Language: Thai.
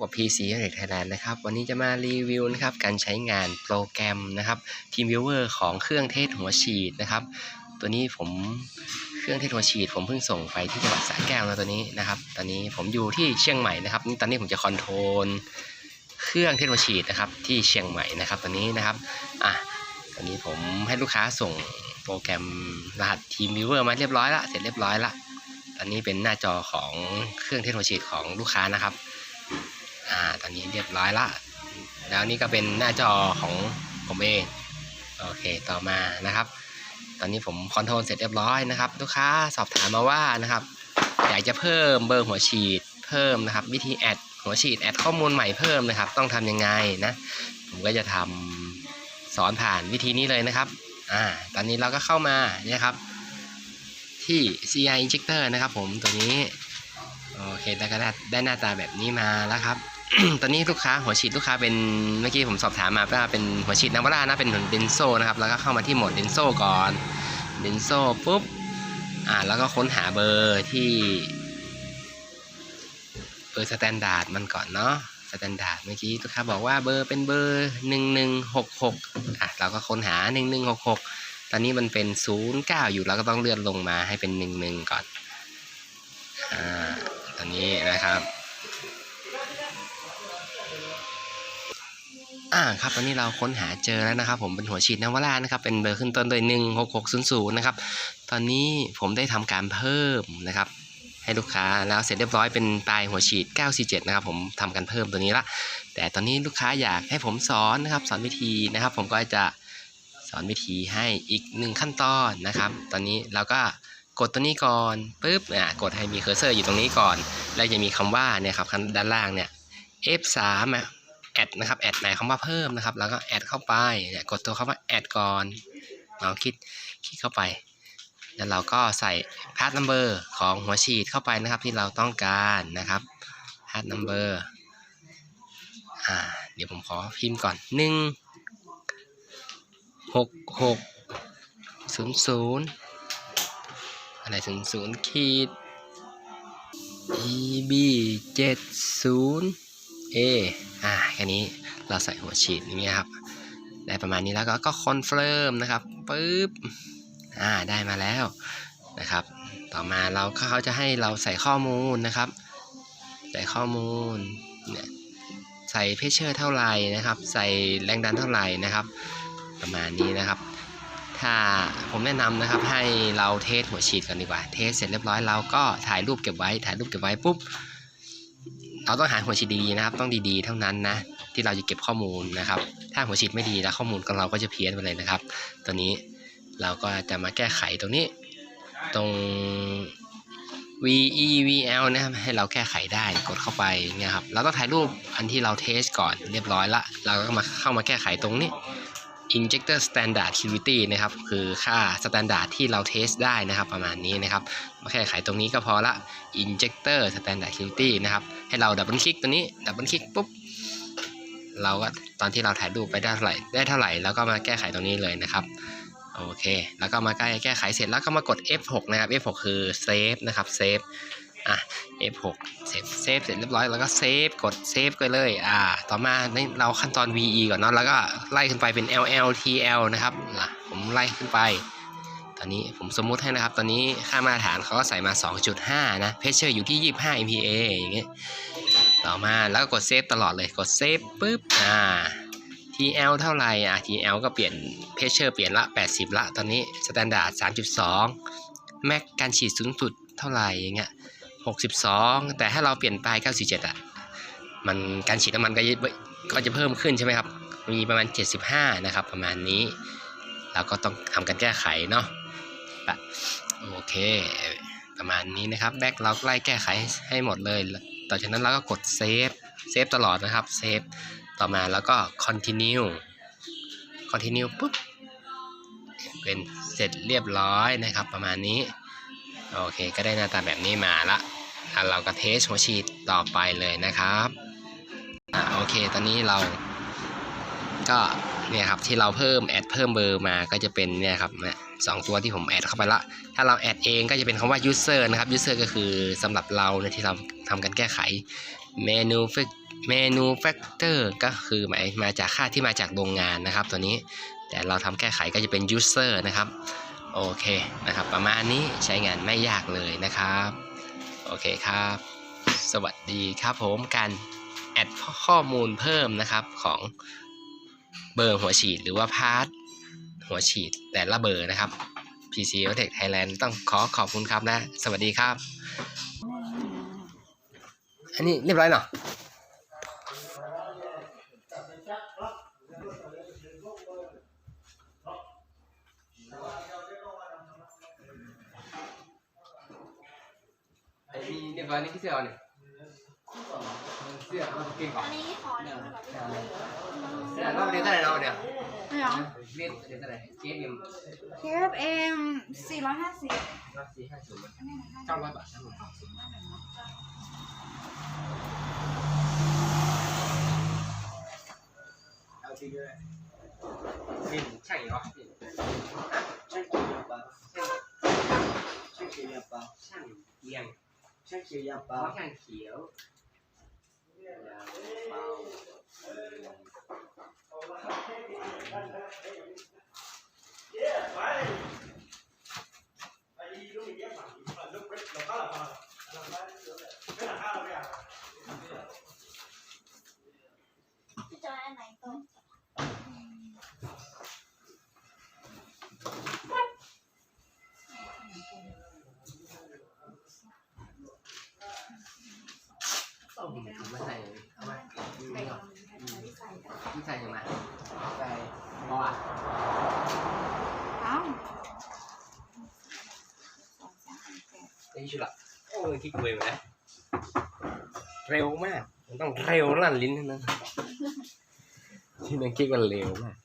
กับ PC e l e c Thailand นะครับ วันนี้จะมารีวิวนะครับการใช้งานโปรแกรมนะครับ TeamViewer ของเครื่องเทศหัวฉีดนะครับ ตัวนี้ผมเครื่องเทศหัวฉีด ผมเพิ่งส่งไปที่จังหวัดสระแก้วนะตัวนี้นะครับ ตอนนี้ผมอยู่ที่เชียงใหม่นะครับตอนนี้ผมจะคอนโทรลเครื่องเทศหัวฉีดนะครับที่เชียงใหม่นะครับตอนนี้นะครับอะตอนนี้ผมให้ลูกค้าส่งโปรแกรมรหัส TeamViewer มาเรียบร้อยละเสร็จเรียบร้อยละตอนนี้เป็นหน้าจอของเครื่องเทคโนโลยีของลูกค้านะครับ อ่าตอนนี้เรียบร้อยละแล้วนี่ก็เป็นหน้าจอของผมเอง โอเคต่อมานะครับ ตอนนี้ผมคอนโทรลเสร็จเรียบร้อยนะครับลูกค้าสอบถามมาว่านะครับ อยากจะเพิ่มเบอร์หัวฉีด เพิ่มนะครับ วิธีแอดหัวฉีดแอดข้อมูลใหม่เพิ่มนะครับ ต้องทำยังไงนะผมก็จะทำสอนผ่านวิธีนี้เลยนะครับอ่าตอนนี้เราก็เข้ามาเนี่ยครับ ที่ CI injector นะครับผมตัวนี้โอเคแล้วก็ได้ได้หน้าตาแบบนี้มาแล้วครับ ตอนนี้ลูกค้าหัวฉีดลูกค้าเป็นเมื่อกี้ผมสอบถามมาว่าเป็นหัวฉีดนาวรานะเป็นเดนโซนะครับแล้วก็เข้ามาที่โหมดเดนโซก่อนเดนโซปุ๊บอ่าแล้วก็ค้นหาเบอร์ที่เบอร์สแตนดาร์ดมันก่อนเนาะสแตนดาร์ดเมื่อกี้ลูกค้าบอกว่าเบอร์เป็นเบอร์หนึ่งหนึ่งหกหกอะเราก็ค้นหาหนึ่งหนึ่งหกหกตอนนี้มันเป็น09อยู่แล้วก็ต้องเลื่อนลงมาให้เป็น11ก่อนอ่าตอนนี้นะครับ อ่าครับตอนนี้เราค้นหาเจอแล้วนะครับ ผมเป็นหัวฉีดนวรานะครับ เป็นเบอร์ขึ้นต้นด้วย16600นะครับ ตอนนี้ผมได้ทำการเพิ่มนะครับ ให้ลูกค้าแล้วเสร็จเรียบร้อยเป็นปลายหัวฉีด 947 นะครับ ผมทำการเพิ่มตัวนี้ละ แต่ตอนนี้ลูกค้าอยากให้ผมสอนนะครับ สอนวิธีนะครับ ผมก็จะสอนวิธีให้อีกหนึ่งขั้นตอนนะครับ ตอนนี้เราก็กดตัวนี้ก่อนปุ๊บอะกดให้มีเคอร์เซอร์อยู่ตรงนี้ก่อน แล้วจะมีคำว่าเนี่ยครับด้านล่างเนี่ย F3 อะ แอดนะครับแอดหมายคำว่าเพิ่มนะครับ แล้วก็แอดเข้าไปเนี่ยกดตัวคำว่าแอดก่อนเราคลิกคลิกเข้าไป แล้วเราก็ใส่พาร์ทนัมเบอร์ของหัวฉีดเข้าไปนะครับ ที่เราต้องการนะครับพาร์ทนัมเบอร์อ่าเดี๋ยวผมขอพิมพ์ก่อนหนึ่งหกหกศูนย์ศูนย์อะไรศูนย์ศูนย์ขีด eb เจ็ดศูนย์ a อ่าแค่นี้เราใส่หัวฉีดอย่างเงี้ยครับ ได้ประมาณนี้แล้วก็ก็คอนเฟิร์มนะครับปึ๊บอ่าได้มาแล้วนะครับ ต่อมาเราเขาจะให้เราใส่ข้อมูลนะครับ ใส่ข้อมูลเนี่ยใส่เพชเชอร์เท่าไหร่นะครับ ใส่แรงดันเท่าไหร่นะครับ ประมาณนี้นะครับ ถ้าผมแนะนำนะครับให้เราเทสหัวฉีดกันดีกว่า เทสเสร็จเรียบร้อยเราก็ถ่ายรูปเก็บไว้ ถ่ายรูปเก็บไว้ปุ๊บ เราต้องหาหัวฉีดดีนะครับ ต้องดีๆเท่านั้นนะ ที่เราจะเก็บข้อมูลนะครับ ถ้าหัวฉีดไม่ดีแล้วข้อมูลของเราก็จะเพี้ยนไปเลยนะครับ ตัวนี้เราก็จะมาแก้ไขตรงนี้ ตรง VE VL นะครับให้เราแก้ไขได้กดเข้าไปเนี่ยครับเราต้องถ่ายรูปอันที่เราเทสก่อนเรียบร้อยละ เราก็มาเข้ามาแก้ไขตรงนี้ injector standard activity นะครับ คือค่า standard ที่เราเทสได้นะครับ ประมาณนี้นะครับมาแค่ไขตรงนี้ก็พอละ injector standard activity นะครับ ให้เราดับเบิลคลิกตัวนี้ ดับเบิลคลิกปุ๊บ เราก็ตอนที่เราถ่ายรูปไปได้เท่าไหร่ ได้เท่าไหร่ แล้วก็มาแก้ไขตรงนี้เลยนะครับ โอเค แล้วก็มาใกล้แก้ไขเสร็จแล้วก็มากด F6 นะครับ F6 คือ save นะครับ save อะ F6 เซฟเซฟเสร็จเรียบร้อยแล้วก็เซฟกดเซฟไปเลย อ่า ต่อมาในเราขั้นตอน VE ก่อนเนาะแล้วก็ไล่ขึ้นไปเป็น LL TL นะครับอะผมไล่ขึ้นไป ตอนนี้ผมสมมุติให้นะครับ ตอนนี้ค่ามาตรฐานเขาก็ใส่มา 2.5 นะเพชเชอร์อยู่ที่ 25 MPa อย่างเงี้ยต่อมาแล้วก็กดเซฟตลอดเลยกดเซฟปุ๊บอ่า TL เท่าไหร่อะ TL ก็เปลี่ยนเพชเชอร์เปลี่ยนละ 80 ละ ตอนนี้สแตนดาร์ด3.2 แม็กการฉีดสูงสุดเท่าไหร่อย่างเงี้ย 62 แต่ถ้าเราเปลี่ยนไปลาย97อะมันการฉีดน้ำมันก็จะก็จะเพิ่มขึ้นใช่ไหมครับ มีประมาณ 75 นะครับ ประมาณนี้ เราก็ต้องทำการแก้ไขเนาะโอเค ประมาณนี้นะครับ แบ็กเราไล่แก้ไขให้หมดเลย ต่อจากนั้นเราก็กดเซฟ เซฟตลอดนะครับ เซฟ ต่อมาแล้วก็ continue continue ปุ๊บ เป็นเสร็จเรียบร้อยนะครับ ประมาณนี้ โอเค ก็ได้หน้าตาแบบนี้มาละ เราก็เทสหัวฉีดต่อไปเลยนะครับอ่าโอเค ตอนนี้เราก็เนี่ยครับที่เราเพิ่มแอดเพิ่มเบอร์มาก็จะเป็นเนี่ยครับเนี่ยสองตัวที่ผมแอดเข้าไปละ ถ้าเราแอดเองก็จะเป็นคำว่า user นะครับ user ก็คือสำหรับเราเนี่ยที่เราทำการแก้ไข manufacturer เมนูแฟกเตอร์ก็คือหมายมาจากค่าที่มาจากโรงงานนะครับ ตัวนี้แต่เราทำแก้ไขก็จะเป็น user นะครับ โอเคนะครับ ประมาณนี้ใช้งานไม่ยากเลยนะครับ โอเคครับ สวัสดีครับผมการแอดข้อมูลเพิ่มนะครับของเบอร์หัวฉีดหรือว่าพาร์ทหัวฉีดแต่ละเบอร์นะครับ PC o t e c h Thailand ต้องขอขอบคุณครับนะ สวัสดีครับ อันนี้เรียบร้อยเนาะ ไอ้นี่เรียบร้อยนี่ที่เสื้อเอาเนี่ยเสื้อเอาเก่งก่อนอันนี้ขอหนึ่งแบบเสื้อเราเรียนเท่าไหร่เราเนี่ยไม่หรอเรียนเรียนเท่าไหร่เจ๊เอ็มเคฟเอ็มสี่ร้อยห้าสิบร้อยสี่ห้าศูนย์เก้าร้อยบาททั้งหมดเอาทีเดียวเลยนี่ใช่เหรอช่างเขียวยาปลาช่างเขียวยาปลาช่างเกียง ช่างเขียวยาเปล่าอช่างเขียวยาเปล่าเย้ไป ส่บออะเอ้าไอ้ชุดละโอ้ยคิดเร็วนะเร็วมากมันต้องเร็วลั่นลิ้นเท่านั้นที่นั่นคิดมันเร็วมาก